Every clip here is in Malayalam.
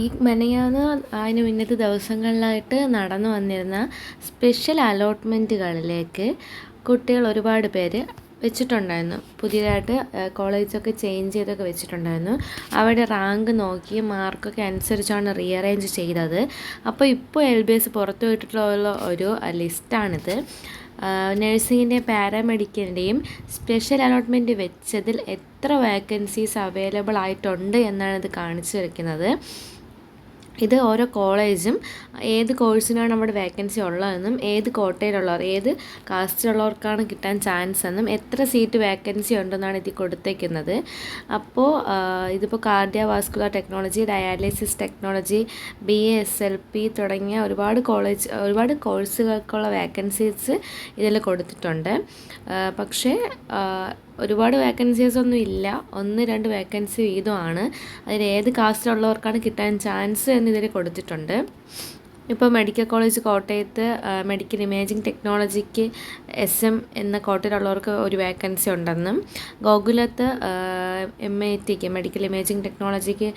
ഈ മെനയാന്ന് അതിന് മുന്നത്തെ ദിവസങ്ങളിലായിട്ട് നടന്നു വന്നിരുന്ന സ്പെഷ്യൽ അലോട്ട്മെന്റുകളിലേക്ക് കുട്ടികൾ ഒരുപാട് പേര് വെച്ചിട്ടുണ്ടായിരുന്നു. പുതിയതായിട്ട് കോളേജൊക്കെ ചേഞ്ച് ചെയ്തൊക്കെ വെച്ചിട്ടുണ്ടായിരുന്നു. അവിടെ റാങ്ക് നോക്കി മാർക്കൊക്കെ അനുസരിച്ചാണ് റീഅറേഞ്ച് ചെയ്തത്. അപ്പോൾ ഇപ്പോൾ എൽ ബി എസ് പുറത്തു വിട്ടിട്ടുള്ള ഒരു ലിസ്റ്റാണിത് നഴ്സിങ്ങിന്റെയും പാരാമെഡിക്കലിന്റെയും സ്പെഷ്യൽ അലോട്ട്മെന്റ് വെച്ചതിൽ എത്ര വേക്കൻസീസ് അവൈലബിൾ ആയിട്ടുണ്ട് എന്നാണ് ഇത് കാണിച്ചു വയ്ക്കുന്നത് ഇത് ഓരോ കോളേജും ഏത് കോഴ്സിനാണ് നമ്മുടെ വേക്കൻസി ഉള്ളതെന്നും ഏത് കോട്ടയിലുള്ളവർ ഏത് കാസ്റ്റിലുള്ളവർക്കാണ് കിട്ടാൻ ചാൻസ് എന്നും എത്ര സീറ്റ് വേക്കൻസി ഉണ്ടെന്നാണ് ഇതിൽ കൊടുത്തേക്കുന്നത്. അപ്പോൾ ഇതിപ്പോൾ cardiovascular technology dialysis technology B A S L P തുടങ്ങിയ ഒരുപാട് കോളേജ് ഒരുപാട് കോഴ്സുകൾക്കുള്ള വേക്കൻസീസ് ഇതിൽ കൊടുത്തിട്ടുണ്ട്. പക്ഷേ ഒരുപാട് വേക്കൻസീസ് ഒന്നും ഇല്ല. ഒന്ന് രണ്ട് വേക്കൻസി വീതമാണ്. അതിൽ ഏത് കാസ്റ്റിലുള്ളവർക്കാണ് കിട്ടാൻ ചാൻസ് എന്ന് ഇതിൽ കൊടുത്തിട്ടുണ്ട്. ഇപ്പോൾ മെഡിക്കൽ കോളേജ് കോട്ടയത്ത് മെഡിക്കൽ ഇമേജിംഗ് ടെക്നോളജിക്ക് എസ് എം എന്ന കോട്ടയിലുള്ളവർക്ക് ഒരു വേക്കൻസി ഉണ്ടെന്നും ഗോകുലത്ത് എം ഐ ടിക്ക് മെഡിക്കൽ ഇമേജിംഗ് ടെക്നോളജിക്ക്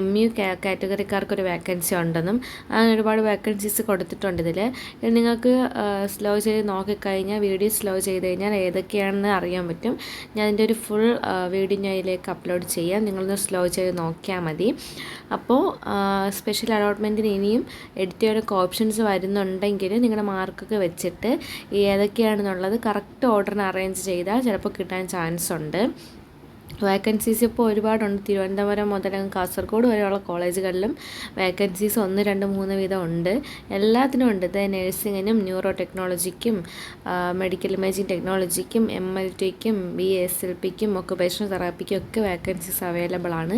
എം യു കാറ്റഗറിക്കാർക്ക് ഒരു വേക്കൻസി ഉണ്ടെന്നും അങ്ങനെ ഒരുപാട് വേക്കൻസീസ് കൊടുത്തിട്ടുണ്ട് ഇതിൽ നിങ്ങൾക്ക് സ്ലോ ചെയ്ത് നോക്കിക്കഴിഞ്ഞാൽ വീഡിയോ സ്ലോ ചെയ്ത് കഴിഞ്ഞാൽ ഏതൊക്കെയാണെന്ന് അറിയാൻ പറ്റും. ഞാൻ അതിന്റെ ഒരു ഫുൾ വീഡിയോ ഞാൻ ഇതിലേക്ക് അപ്ലോഡ് ചെയ്യാം. നിങ്ങളൊന്ന് സ്ലോ ചെയ്ത് നോക്കിയാൽ മതി. അപ്പോൾ സ്പെഷ്യൽ അലോട്ട്മെന്റിന് ഇനിയും എഡിറ്റ് ഒക്കെ ഓപ്ഷൻസ് വരുന്നുണ്ടെങ്കിൽ നിങ്ങളുടെ മാർക്കൊക്കെ വെച്ചിട്ട് ഏതൊക്കെയാണെന്നുള്ളത് കറക്റ്റ് ഓർഡറിന് അറേഞ്ച് ചെയ്താൽ ചിലപ്പോൾ കിട്ടാൻ ചാൻസ് ഉണ്ട്. വേക്കൻസീസ് ഇപ്പോൾ ഒരുപാടുണ്ട്. തിരുവനന്തപുരം മുതൽ കാസർഗോഡ് വരെയുള്ള കോളേജുകളിലും വേക്കൻസീസ് ഒന്ന് രണ്ട് മൂന്ന് വീതം ഉണ്ട്. എല്ലാത്തിനും ഉണ്ട്. ഇത് നഴ്സിങ്ങിനും ന്യൂറോ ടെക്നോളജിക്കും മെഡിക്കൽ ഇമേജിംഗ് ടെക്നോളജിക്കും എം എൽ ടിക്കും ബി എസ് എൽ പിക്കും ഒക്കുപേഷണൽ തെറാപ്പിക്കും ഒക്കെ വേക്കൻസീസ് അവൈലബിൾ ആണ്.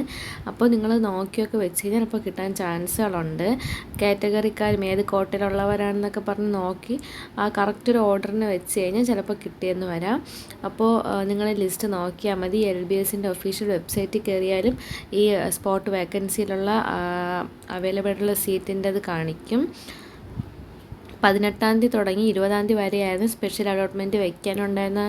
അപ്പോൾ നിങ്ങൾ നോക്കിയൊക്കെ വെച്ച് കഴിഞ്ഞാൽ ഇപ്പോൾ കിട്ടാൻ ചാൻസുകളുണ്ട്. കാറ്റഗറിക്കാരും ഏത് കോട്ടയിലുള്ളവരാണെന്നൊക്കെ പറഞ്ഞ് നോക്കി ആ കറക്റ്റ് ഒരു ഓർഡറിന് വെച്ച് കഴിഞ്ഞാൽ ചിലപ്പോൾ കിട്ടിയെന്ന് വരാം. അപ്പോൾ നിങ്ങൾ ലിസ്റ്റ് നോക്കിയാൽ മതി. എൽ ബി എസ് എസിന്റെ ഒഫീഷ്യൽ വെബ്സൈറ്റിൽ കയറിയാലും ഈ സ്പോട്ട് വേക്കൻസിയിലുള്ള അവൈലബിൾ സീറ്റിന്റെ അത് കാണിക്കും. പതിനെട്ടാം തീയതി തുടങ്ങി ഇരുപതാം തീയതി വരെയായിരുന്നു സ്പെഷ്യൽ അലോട്ട്മെന്റ് വയ്ക്കാനുണ്ടായിരുന്ന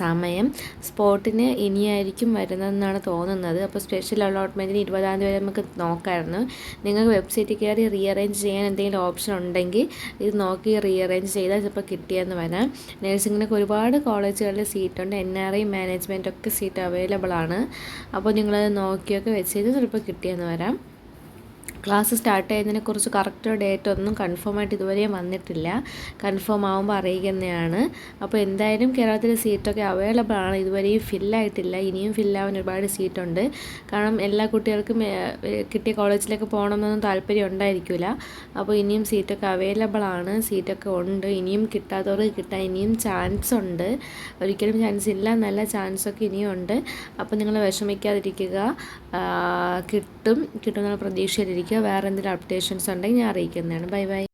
സമയം. സ്പോട്ടിന് ഇനിയായിരിക്കും വരുന്നതെന്നാണ് തോന്നുന്നത്. അപ്പോൾ സ്പെഷ്യൽ അലോട്ട്മെന്റിന് ഇരുപതാം തീയതി വരെ നമുക്ക് നോക്കാമായിരുന്നു നിങ്ങൾക്ക് വെബ്സൈറ്റിൽ കയറി റീഅറേഞ്ച് ചെയ്യാൻ എന്തെങ്കിലും ഓപ്ഷൻ ഉണ്ടെങ്കിൽ ഇത് നോക്കി റീഅറേഞ്ച് ചെയ്താൽ ചിലപ്പോൾ കിട്ടിയെന്ന് വരാം. നഴ്സിങ്ങിനൊക്കെ ഒരുപാട് കോളേജുകളിൽ സീറ്റുണ്ട് എൻ ആർ ഐ മാനേജ്മെന്റൊക്കെ സീറ്റ് അവൈലബിൾ ആണ്. അപ്പോൾ നിങ്ങളത് നോക്കിയൊക്കെ വെച്ച് കഴിഞ്ഞാൽ ചിലപ്പോൾ കിട്ടിയെന്ന് വരാം. ക്ലാസ് സ്റ്റാർട്ട് ചെയ്യുന്നതിനെക്കുറിച്ച് കറക്റ്റ് ഡേറ്റ് ഒന്നും കൺഫേം ആയിട്ട് ഇതുവരെയും വന്നിട്ടില്ല. കൺഫേം ആകുമ്പോൾ അറിയിക്കുന്നതാണ്. അപ്പോൾ എന്തായാലും കേരളത്തിൽ സീറ്റൊക്കെ അവൈലബിൾ ആണ്. ഇതുവരെയും ഫില്ലായിട്ടില്ല ഇനിയും ഫില്ലാവാൻ ഒരുപാട് സീറ്റുണ്ട് കാരണം എല്ലാ കുട്ടികൾക്കും കിട്ടിയ കോളേജിലേക്ക് പോകണമെന്നൊന്നും താല്പര്യം ഉണ്ടായിരിക്കില്ല അപ്പോൾ ഇനിയും സീറ്റൊക്കെ അവൈലബിൾ ആണ്. സീറ്റൊക്കെ ഉണ്ട്. ഇനിയും കിട്ടാത്തവർക്ക് കിട്ടാൻ ഇനിയും ചാൻസ് ഉണ്ട്. ഒരിക്കലും ചാൻസ് ഇല്ല നല്ല ചാൻസൊക്കെ ഇനിയും ഉണ്ട്. അപ്പോൾ നിങ്ങൾ വിഷമിക്കാതിരിക്കുക. കിട്ടും. കിട്ടുമെന്നുള്ള പ്രതീക്ഷയിലിരിക്കുക. വേറെ എന്തെങ്കിലും അപ്ഡേഷൻസ് ഉണ്ടെങ്കിൽ ഞാൻ അറിയിക്കുന്നതാണ്. Bye bye